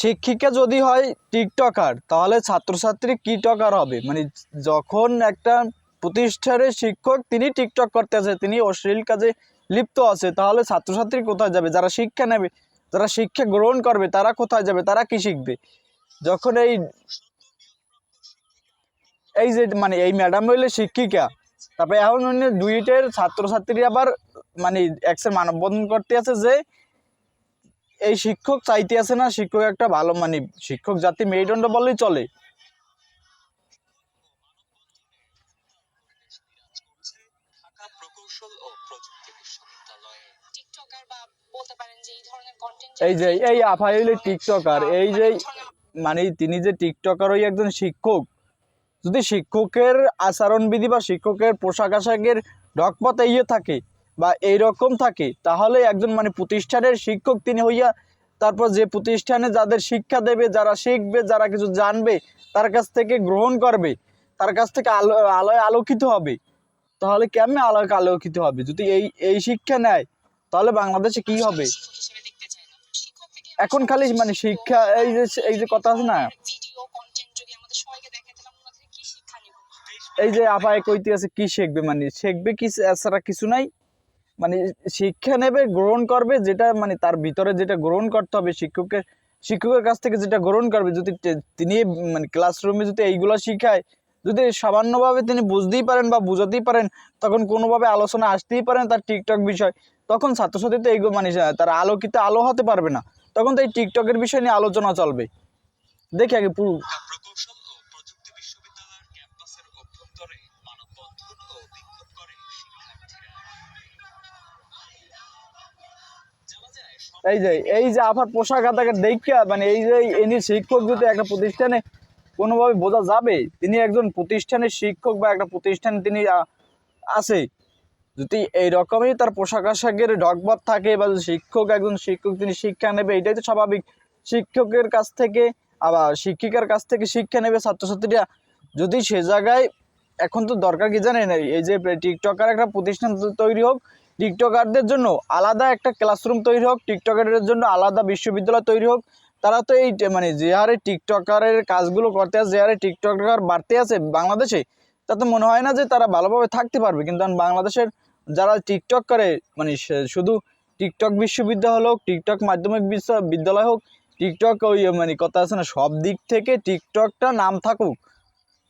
শিক্ষিকা যদি হয় টিকটকার, তাহলে ছাত্রছাত্রী কি টকার হবে? মানে যখন একটা প্রতিষ্ঠানের শিক্ষক তিনি টিকটক করতে আছে তিনি অশ্লীল কাজে লিপ্ত আছে, তাহলে ছাত্রছাত্রী কোথায় যাবে? যারা শিক্ষা নেবে, যারা শিক্ষা গ্রহণ করবে, তারা কোথায় যাবে? তারা কি শিখবে? যখন এই এই যে মানে এই ম্যাডাম হইলে শিক্ষিকা, তারপরে এখন দুইটের ছাত্রছাত্রী আবার মানে একসের মানববন্ধন করতে আছে যে এই শিক্ষক চাইতে আছে না, শিক্ষক একটা ভালো মানে শিক্ষক জাতি মেরুদণ্ড বললেই চলে। এই এই যে, এই আফাই হইলে টিকটকার, এই যে মানে তিনি যে টিকটকার ওই একজন শিক্ষক, যদি শিক্ষকের আচরণবিধি বা শিক্ষকের পোশাক আশাকের ঢকপথ ইয়ে থাকে বা এই রকম থাকে, তাহলে একজন মানে প্রতিষ্ঠানের শিক্ষক তিনি হইয়া তারপর যে প্রতিষ্ঠানে যাদের শিক্ষা দেবে, যারা শিখবে, যারা কিছু জানবে, তার কাছ থেকে গ্রহণ করবে, তার কাছ থেকে আলো, আলোয় আলোকিত হবে। তাহলে কেমনে আলোয় আলোকিত হবে? যদি এই এই শিক্ষা নেয়, তাহলে বাংলাদেশে কি হবে? এখন খালি মানে শিক্ষা, এই যে এই যে কথা আছে না? এই যে আপায় কইতে আছে কি শিখবে? মানে শিখবে কি, এছাড়া কিছু নাই? মানে শিক্ষা নেবে, গ্রহণ করবে যেটা মানে তার ভিতরে যেটা গ্রহণ করতে হবে শিক্ষকের শিক্ষকের কাছ থেকে যেটা গ্রহণ করবে। যদি তিনি মানে ক্লাসরুমে যদি এইগুলো শিখায়, যদি সামান্যভাবে তিনি বুঝতেই পারেন বা বুঝাতেই পারেন, তখন কোনোভাবে আলোচনা আসতেই পারেন তার টিকটক বিষয়, তখন ছাত্রছাত্রী তো এইগুলো মানে তারা আলোকিত আলো হতে পারবে না। তখন তো এই টিকটকের বিষয় নিয়ে আলোচনা চলবে। দেখি আগে এই যে এই যে আবার পোশাক আশাকের দেখা মানে এই যে এনি শিক্ষক যদি একটা প্রতিষ্ঠানে কোনোভাবে বোঝা যাবে, তিনি একজন প্রতিষ্ঠানের শিক্ষক বা একটা প্রতিষ্ঠানে তিনি আছে, যদি এই রকমই তার পোশাক আশাকের ঢকবত থাকে বা শিক্ষক, একজন শিক্ষক তিনি শিক্ষা নেবে, এটাই তো স্বাভাবিক। শিক্ষকের কাছ থেকে, আবার শিক্ষিকার কাছ থেকে শিক্ষা নেবে ছাত্রছাত্রীরা। যদি সে জায়গায়, এখন তো দরকার কি জানেন? এই যে টিকটকার একটা প্রতিষ্ঠান তৈরি হোক টিকটকারদের জন্য আলাদা একটা ক্লাসরুম তৈরি হোক, টিকটকারদের জন্য আলাদা বিশ্ববিদ্যালয় তৈরি হোক। তারা তো এই মানে যে হারে টিকটকারের কাজগুলো করতে আছে যে হারে টিকটকার বাড়তে আছে বাংলাদেশে, তাতে মনে হয় না যে তারা ভালোভাবে থাকতে পারবে। কিন্তু বাংলাদেশের যারা টিকটক করে মানে শুধু টিকটক বিশ্ববিদ্যালয় হোক, টিকটক মাধ্যমিক বিশ্ব- বিদ্যালয় হোক, টিকটক ওই মানে কথা আছে না, সব দিক থেকে টিকটকটা নাম থাকুক,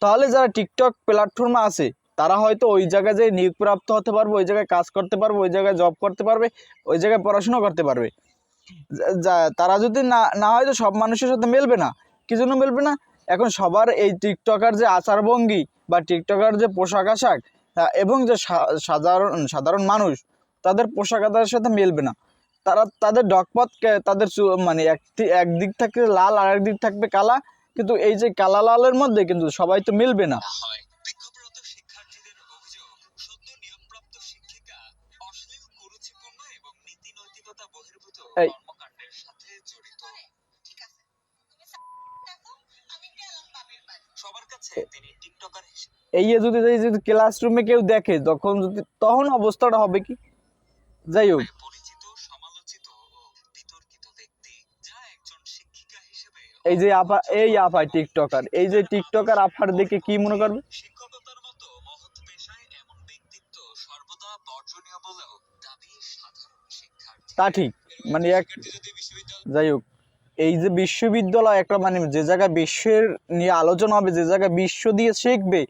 তাহলে যারা টিকটক প্ল্যাটফর্মে আছে তারা হয়তো ওই জায়গায় যে নিয়োগপ্রাপ্ত হতে পারবে, ওই জায়গায় কাজ করতে পারবে, ওই জায়গায় জব করতে পারবে, ওই জায়গায় পড়াশোনা করতে পারবে। তারা যদি না না হয় তো সব মানুষের সাথে মেলবে না। কি জন্য মেলবে না? এখন সবার এই টিকটকার যে আচারভঙ্গি বা টিকটকার যে পোশাক আশাক এবং যে সাধারণ সাধারণ মানুষ, তাদের পোশাক আশাকের সাথে মেলবে না। তারা, তাদের ডকপথকে তাদের মানে একটি একদিক থাকবে লাল আর একদিক থাকবে কালা, কিন্তু এই যে কালা লালের মধ্যে কিন্তু সবাই তো মিলবে না। এই। যদি যদি ক্লাসরুমে কেউ দেখে তখন যদি তখন অবস্থাটা হবে কি? যাই হোক। এই যে আপা এই আপা টিকটকার এই যে টিকটকার আপার দেখে কি মনে করবে? তা ঠিক। মানে এক যাই হোক, এই যে বিশ্ববিদ্যালয় একটা মানে যে জায়গায় বিশ্বের নিয়ে আলোচনা হবে, যে জায়গায় বিশ্ব দিয়ে শিখবে,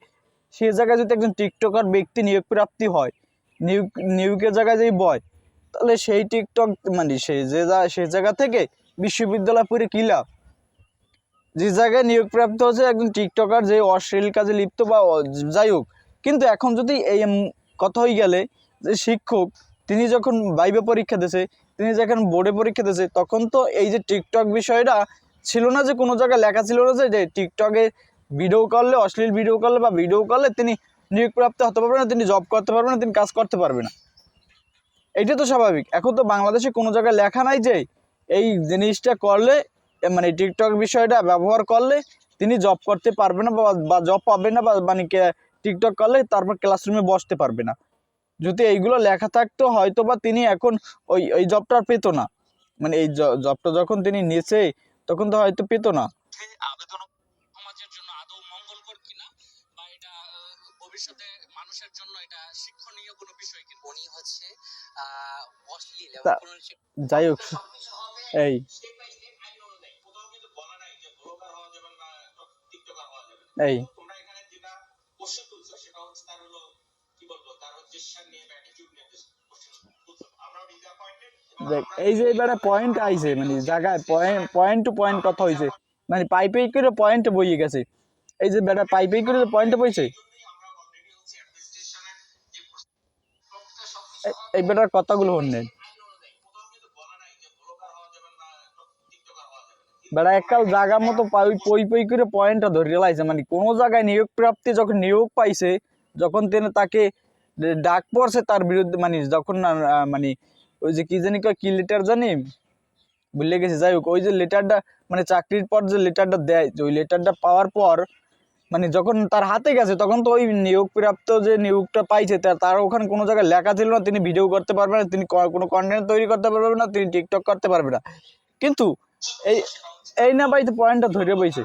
সে জায়গায় যদি একজন টিকটকার ব্যক্তি নিয়োগ প্রাপ্তি হয়, নিয়োগ, নিয়োগের জায়গায় যদি বয়, তাহলে সেই টিকটক মানে সেই যে যা, সে জায়গা থেকে বিশ্ববিদ্যালয় পড়ে কী লাভ? যে জায়গায় নিয়োগ প্রাপ্ত হচ্ছে একজন টিকটকার যে অশ্লীল কাজে লিপ্ত বা যাই হোক, কিন্তু এখন যদি এই কথা হয়ে গেলে যে শিক্ষক, তিনি যখন বাইবে পরীক্ষা দিয়েছে তিনি যখন বোর্ডে পরীক্ষা দিয়েছে, তখন তো এই যে টিকটক বিষয়টা ছিল না যে কোনো জায়গায় লেখা ছিল না যে টিকটকে ভিডিও করলে, অশ্লীল ভিডিও করলে বা ভিডিও করলে তিনি নিয়োগপ্রাপ্ত হতে পারবে না, তিনি জব করতে পারবে না, তিনি কাজ করতে পারবে না। এটা তো স্বাভাবিক। এখন তো বাংলাদেশে কোনো জায়গায় লেখা নাই যে, এই জিনিসটা করলে মানে টিকটক বিষয়টা ব্যবহার করলে তিনি জব করতে পারবে না বা জব পাবে না বা মানে টিকটক করলে তারপর ক্লাসরুমে বসতে পারবে না। যদি এইগুলো লেখা থাকতো হয়তো বা তিনি এখন ওই ওই জবটা পেত না। মানে এই জবটা যখন তিনি নিয়েছে তখন তো হয়তো পেত না। আবেদন সমাজের জন্য আদৌ মঙ্গলকর কিনা বা এটা ভবিষ্যতে মানুষের জন্য এটা শিক্ষণীয় কোনো বিষয় কিনা? উনি হচ্ছে অশ্লীল যাই হোক এই। step দেখ এই যে এবারে পয়েন্ট আইছে মানে জায়গায় পয়েন্ট পয়েন্ট টু পয়েন্ট কথা হয়েছে মানে পাইপেই করে পয়েন্ট বইয়ে গেছে এই যে বেটা পাইপেই করে পয়েন্ট বইছে এই- বেটার কথাগুলো হন্যেন আইন অনুযায়ী। কোথাও কিন্তু বলা নাই যে ব্লগার হওয়া যাবে না, টিকটকার হওয়া যাবে না। বেটা এককাল জায়গা মতো পাই পই করে পয়েন্টটা ধরে লাইছে মানে কোনো জায়গায় নিয়োগ প্রাপ্তি যখন নিয়োগ পাইছে যখন তিনি তাকে ডাক পড়ছে তার বিরুদ্ধে মানে যখন মানে ওই যে কি জানি কয়, কি লেটার জানি? ভুলে গেছি, যাই হোক, ওই যে লেটারটা মানে চাকরির পর যে লেটারটা দেয় ওই লেটারটা পাওয়ার পর মানে যখন তার হাতে গেছে, তখন তো ওই নিয়োগ প্রাপ্ত যে নিয়োগটা পাইছে তার তার ওখানে কোনো জায়গায় লেখা ছিল না, তিনি ভিডিও করতে পারবে না, তিনি কোনো কন্টেন্ট তৈরি করতে পারবে না, তিনি টিকটক করতে পারবে না। কিন্তু এই এই না পাইতে পয়েন্টটা ধরে বইছে।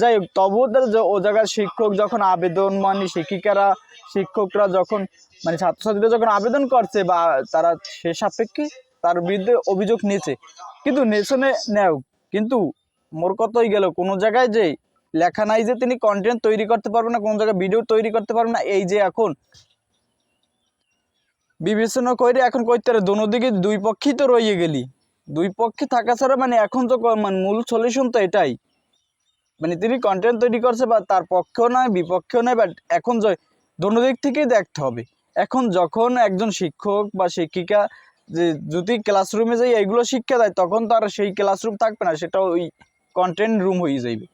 যাই হোক, তবুও ও জায়গার শিক্ষক যখন আবেদন মানে শিক্ষিকারা, শিক্ষকরা যখন মানে ছাত্রছাত্রীরা যখন আবেদন করছে বা তারা সে সাপেক্ষে তার বিরুদ্ধে অভিযোগ নিয়েছে, কিন্তু নেশনে নেও কিন্তু মোর কতই গেল, কোনো জায়গায় যে লেখা নাই যে তিনি কন্টেন্ট তৈরি করতে পারবে না, কোনো জায়গায় ভিডিও তৈরি করতে পারবে না, এই যে এখন বিবেচনা করে এখন করতে পারে দোনো দিকে দুই পক্ষই তো রইয়ে গেলি। দুই পক্ষে থাকা ছাড়া মানে এখন তো মানে মূল সলিউশন তো এটাই। মানে তিনি কন্টেন্ট তৈরি করছে বা তার পক্ষেও নয়, বিপক্ষেও নয় বাট এখন যে দিক থেকেই দেখতে হবে। এখন যখন একজন শিক্ষক বা শিক্ষিকা যে যদি ক্লাসরুমে যাই, এইগুলো শিক্ষা দেয়, তখন তো আর সেই ক্লাসরুম থাকবে না সেটা ওই কন্টেন্ট রুম হয়ে যাইবে।